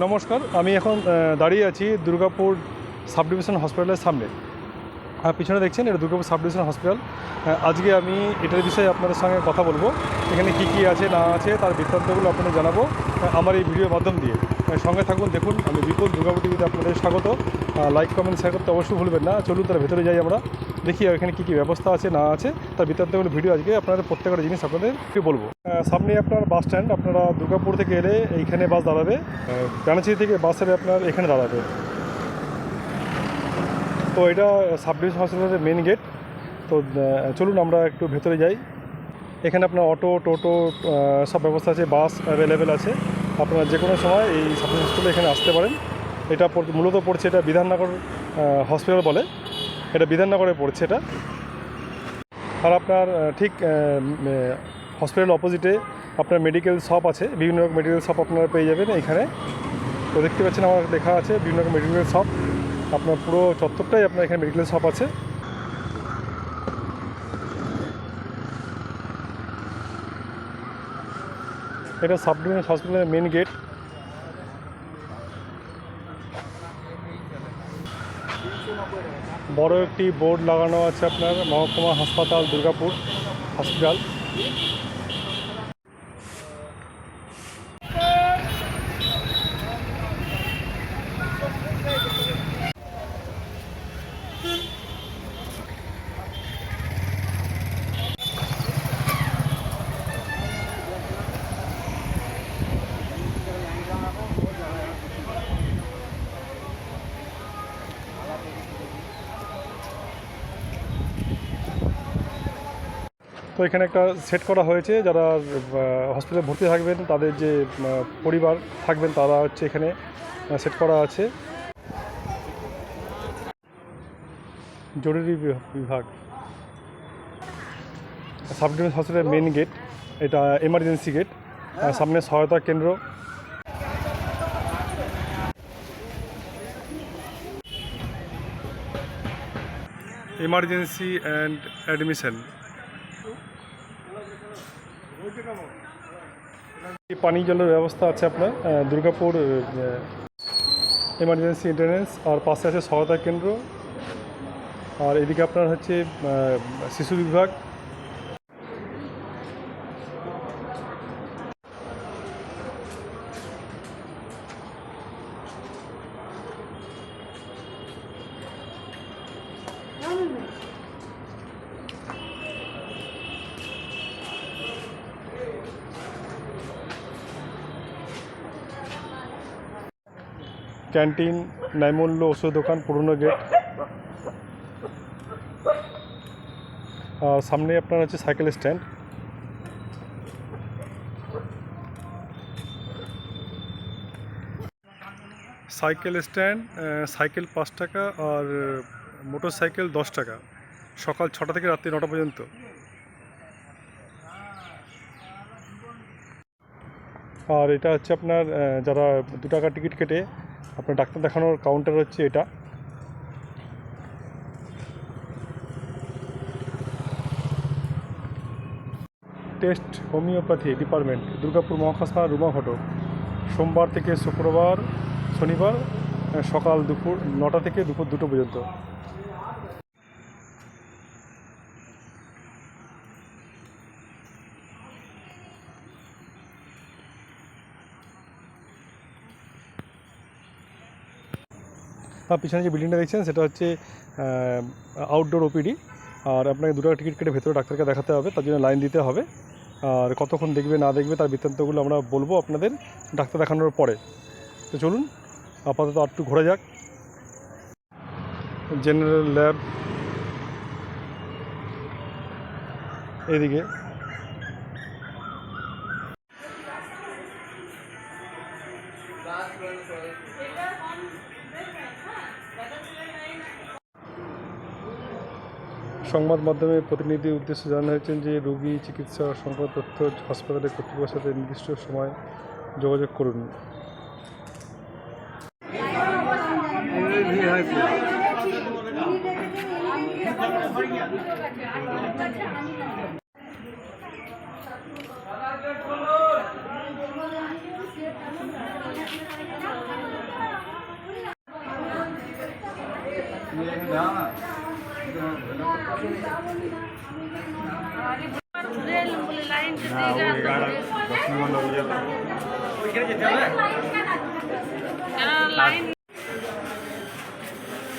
নমস্কার। আমি এখন দাঁড়িয়ে আছি দুর্গাপুর সাব ডিভিশন হসপিটালের সামনে। আর পিছনে দেখছেন, এটা দুর্গাপুর সাব ডিভিশন হসপিটাল আজকে আমি এটার বিষয়ে আপনাদের সঙ্গে কথা বলব। এখানে কি কি আছে, না আছে, তার বৃত্তান্তগুলো আপনাদের জানাব। আমার এই ভিডিওর মাধ্যম দিয়ে। সঙ্গে থাকুন, দেখুন, আমি বিপুল দুর্গাপুর টিভিতে আপনাদের স্বাগত। লাইক, কমেন্ট শেয়ার করতে অবশ্যই ভুলবেন না। চলুন তার ভেতরে যাই আমরা। দেখি এখানে কী কী ব্যবস্থা আছে, না আছে। তার বৃত্তান্তগুলো ভিডিও আজকে আপনাদের প্রত্যেকটা জিনিস আপনাদের বলব। সামনে আপনার বাস স্ট্যান্ড, আপনারা দুর্গাপুর থেকে এলে এইখানে বাস দাঁড়াবে। ব্যানাচি থেকে বাস আপনার এখানে দাঁড়াবে। তো এটা সাব ডিভিশন হসপিটালের মেন গেট তো চলুন আমরা একটু ভেতরে যাই। এখানে আপনার অটো, টোটো সব ব্যবস্থা আছে, বাস অ্যাভেলেবেল আছে। আপনারা যে কোনো সময় এই সাব ডিভিশন হসপিটালে এখানে আসতে পারেন। এটা মূলত পড়ছে এটা বিধাননগর হসপিটাল বলে। এটা বিধাননগরে পড়ছে এটা। আর আপনার ঠিক হসপিটাল অপোজিটে আপনার মেডিকেল শপ আছে। বিভিন্ন রকম মেডিকেল শপ আপনারা পেয়ে যাবেন এখানে। তো দেখতে পাচ্ছেন আমার লেখা আছে বিভিন্ন রকম মেডিকেল শপ আপনার পুরো চত্বরটাই আপনার এখানে মেডিকেল শপ আছে। এটা সাব ডিভিশন হসপিটালের মেন গেট বড় একটি বোর্ড লাগানো আছে আপনার, মহকুমা হাসপাতাল, দুর্গাপুর হসপিটাল এখানে একটা সেট করা হয়েছে, যারা হসপিটালে ভর্তি থাকবেন, তাদের যে পরিবার থাকবেন, তারা হচ্ছে এখানে সেট করা আছে। জরুরি বিভা- বিভাগ। সাব ডিভিশন হসপিটালের মেন গেট এটা এমার্জেন্সি গেট সামনে সহায়তা কেন্দ্র। এমার্জেন্সি অ্যান্ড অ্যাডমিশন পানি জলের ব্যবস্থা আছে আপনার দুর্গাপুর এমার্জেন্সি এন্ট্রান্স আর পাশে আছে সহায়তা কেন্দ্র। আর এদিকে আপনার হচ্ছে শিশু বিভাগ ক্যান্টিন ন্যায়মূল্য ওষুধ দোকান, পুরনো গেট। সামনে আপনার হচ্ছে cycle stand. Cycle stand cycle পাঁচ টাকা আর মোটর সাইকেল দশ টাকা। সকাল ছটা থেকে রাত্রি নটা পর্যন্ত। আর এটা হচ্ছে আপনার যারা দু টাকা টিকিট কেটে আপনার ডাক্তার দেখানোর কাউন্টার হচ্ছে এটা। টেস্ট হোমিওপ্যাথি ডিপার্টমেন্ট দুর্গাপুর মহাকাশা রুমা ঘটক সোমবার থেকে শুক্রবার, শনিবার সকাল দুপুর নটা থেকে দুপুর দুটো পর্যন্ত। আর পিছনে যে বিল্ডিংটা দেখছেন, সেটা হচ্ছে আউটডোর ওপিডি আর আপনাকে দু টাকা টিকিট কেটে ভেতরে ডাক্তারকে দেখাতে হবে, তার জন্য লাইন দিতে হবে। আর কতক্ষণ দেখবে, না দেখবে, তার বৃত্তান্তগুলো আমরা বলব আপনাদের ডাক্তার দেখানোর পরে। তো চলুন, আপাতত আর একটু ঘোরা যাক। জেনারেল ল্যাব এইদিকে। সংবাদ মাধ্যমে প্রতিনিধির উদ্দেশ্যে জানা হয়েছেন যে রোগী, চিকিৎসা সংক্রান্ত তথ্য হাসপাতালের কর্তৃপক্ষের সাথে নির্দিষ্ট সময় যোগাযোগ করুন।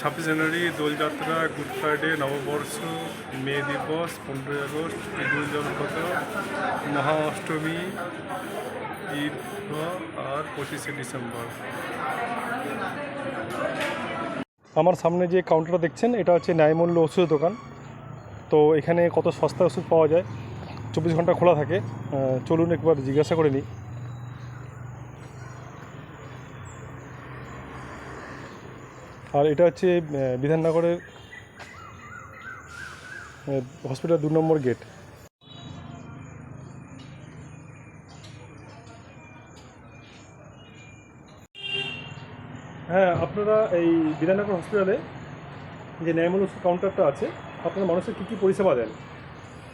ছাব্বিশ জানুয়ারি দোলযাত্রা, গুড ফ্রাইডে, নববর্ষ, মে দিবস, পনেরোই আগস্ট ঈদ উল জোহা মহা অষ্টমী, ঈদ আর পঁচিশে ডিসেম্বর। আমার সামনে যে কাউন্টারটা দেখছেন, এটা হচ্ছে ন্যায়মূল্য ওষুধের দোকান। তো এখানে কত সস্তা ওষুধ পাওয়া যায়, চব্বিশ ঘণ্টা খোলা থাকে। চলুন একবার জিজ্ঞাসা করে নিই। আর এটা হচ্ছে বিধাননগরের হসপিটাল দু নম্বর গেট আপনারা এই বিধাননগর হসপিটালে যে ন্যায়মূল্য ওষুধ কাউন্টারটা আছে, আপনারা মানুষের কী কী পরিষেবা দেন?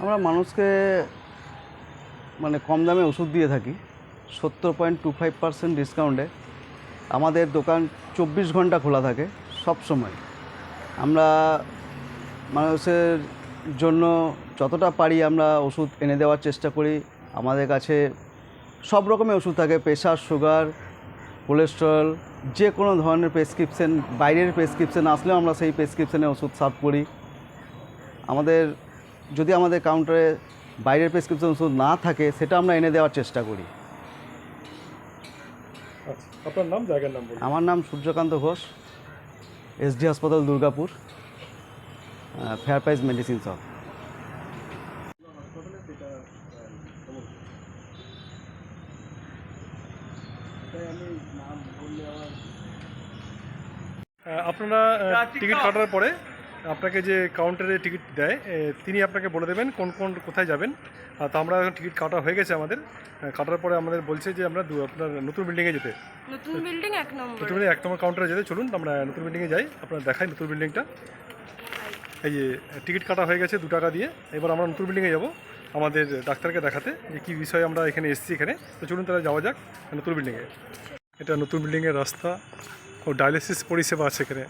আমরা মানুষকে মানে কম দামে ওষুধ দিয়ে থাকি। সত্তর পয়েন্ট টু ফাইভ পার্সেন্ট ডিসকাউন্টে আমাদের দোকান চব্বিশ ঘণ্টা খোলা থাকে সব সময়। আমরা মানুষের জন্য যতটা পারি আমরা ওষুধ এনে দেওয়ার চেষ্টা করি। আমাদের কাছে সব রকমের ওষুধ থাকে, প্রেশার, সুগার কোলেস্ট্রল যে কোনো ধরনের প্রেসক্রিপশন বাইরের প্রেসক্রিপশন আসলেও আমরা সেই প্রেসক্রিপশনে ওষুধ সার্ভ করি। আমাদের যদি আমাদের কাউন্টারে বাইরের প্রেসক্রিপশন ওষুধ না থাকে সেটা আমরা এনে দেওয়ার চেষ্টা করি। আচ্ছা আপনার নাম জায়গার নাম আমার নাম সূর্যকান্ত ঘোষ এসডি হাসপাতাল Durgapur fair price medicine shop আপনারা টিকিট কাটার পরে আপনাকে যে কাউন্টারে টিকিট দেয় তিনি আপনাকে বলে দেবেন কোন কোন কোথায় যাবেন। তো আমরা এখন টিকিট কাটা হয়ে গেছে আমাদের। কাটার পরে আমাদের বলছে যে আমরা দু- আপনার নতুন বিল্ডিংয়ে যেতে। নতুন বিল্ডিং এক নম্বর। নতুন এক নম্বর কাউন্টারে যেতে। চলুন আমরা নতুন বিল্ডিংয়ে যাই। আপনারা দেখাই নতুন বিল্ডিংটা এই যে টিকিট কাটা হয়ে গেছে দু টাকা দিয়ে। এবার আমরা নতুন বিল্ডিংয়ে যাব। আমাদের ডাক্তারকে দেখাতে যে কী বিষয়ে আমরা এখানে এসেছি এখানে। তো চলুন তাহলে যাওয়া যাক নতুন বিল্ডিংয়ে এটা নতুন বিল্ডিংয়ের রাস্তা ও ডায়ালিসিস পরিষেবা আছে এখানে।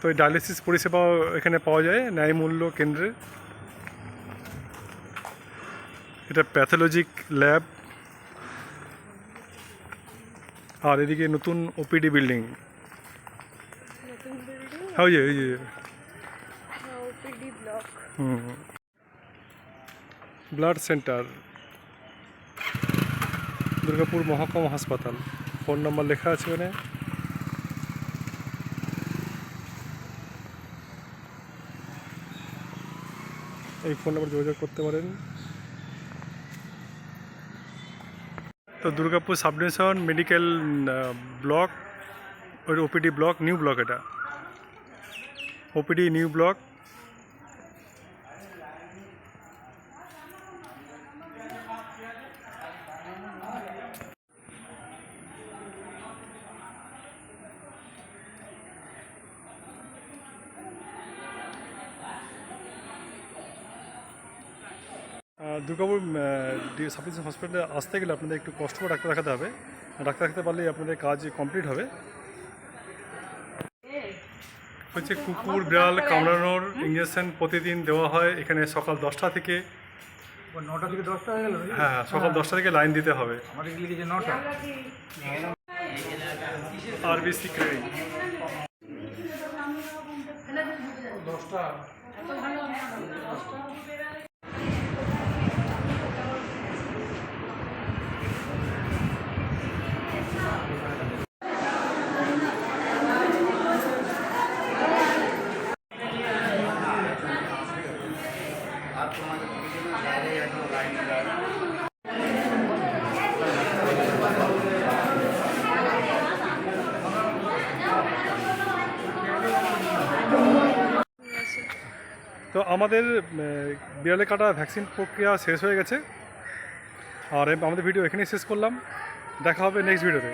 তো এই ডায়ালিসিস পরিষেবা এখানে পাওয়া যায় ন্যায়মূল্য কেন্দ্রে। এটা প্যাথোলজিক ল্যাব আর এদিকে নতুন ওপিডি বিল্ডিং হ্যাঁ ওই যে ওই যে। ব্লাড সেন্টার, দুর্গাপুর মহকুমা হাসপাতাল। ফোন নাম্বার লেখা আছে এখানে। এই ফোন নাম্বার যোগাযোগ করতে পারেন। তো দুর্গাপুর সাবডিভিশন মেডিকেল ব্লক, ওই ওপিডি ব্লক, নিউ ব্লক এটা। OPD, new block. Durgapur sub হসপিটালে আসতে গেলে আপনাদের একটু কষ্ট করে ডাক্তার দেখাতে হবে। ডাক্তার দেখাতে পারলেই আপনাদের কাজ কমপ্লিট হবে। হচ্ছে কুকুর বিড়াল কামড়ানোর ইঞ্জেকশন প্রতিদিন দেওয়া হয়। এখানে সকাল দশটা থেকে নটা থেকে দশটা হয়ে গেল হ্যাঁ হ্যাঁ সকাল দশটা থেকে লাইন দিতে হবে। আমাদের লিখেছে নটা। দশটা। তো আমাদের বিড়ালে কাটা ভ্যাকসিন প্রক্রিয়া শেষ হয়ে গেছে। আর আমাদের ভিডিও এখানেই শেষ করলাম। দেখা হবে নেক্সট ভিডিওতে